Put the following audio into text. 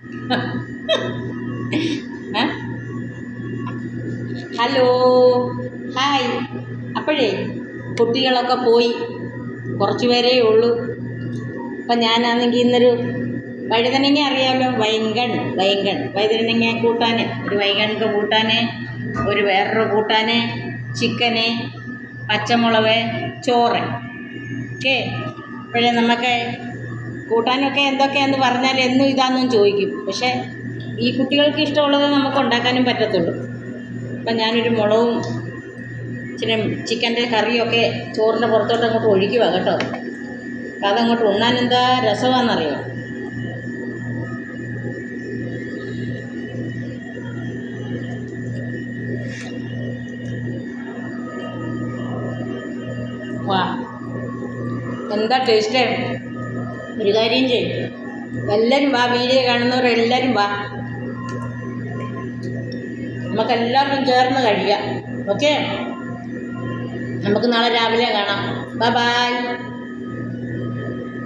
Hello hi അപ്പോഴേ കുട്ടികളൊക്കെ പോയി. കുറച്ച് പേരേ ഉള്ളൂ. അപ്പം ഞാനാണെങ്കിൽ ഇന്നൊരു വഴുതനങ്ങ അറിയാമല്ലോ വൈങ്കൺ വൈങ്കൺ വഴുതനങ്ങ കൂട്ടാൻ ഒരു വൈകൺക്ക് കൂട്ടാൻ ഒരു വേറൊരു കൂട്ടാൻ ചിക്കന് പച്ചമുളക് ചോറ്. ഓക്കെ. അപ്പോഴേ നമുക്ക് കൂട്ടാനൊക്കെ എന്തൊക്കെയാന്ന് പറഞ്ഞാൽ എന്നും ഇതാന്നും ചോദിക്കും. പക്ഷേ ഈ കുട്ടികൾക്ക് ഇഷ്ടമുള്ളത് നമുക്ക് ഉണ്ടാക്കാനും പറ്റത്തുള്ളൂ. അപ്പം ഞാനൊരു മുളകും ഇച്ചിരി ചിക്കന്റെ കറിയൊക്കെ ചോറിന്റെ പുറത്തോട്ട് അങ്ങോട്ട് ഒഴിക്കുക കേട്ടോ. അപ്പം അതങ്ങോട്ട് ഉണ്ണാൻ എന്താ രസമാണെന്നറിയോ? വാ. എന്താ ടേസ്റ്റ്? ഒരു കാര്യം ചെയ്യും. എല്ലാവരും വാ വീഡിയോ കാണുന്നവർ എല്ലാവരും വാ. നമുക്കെല്ലാവർക്കും ചേർന്ന് കഴിക്കാം ഓക്കെ നമുക്ക് നാളെ രാവിലെ കാണാം. Bye bye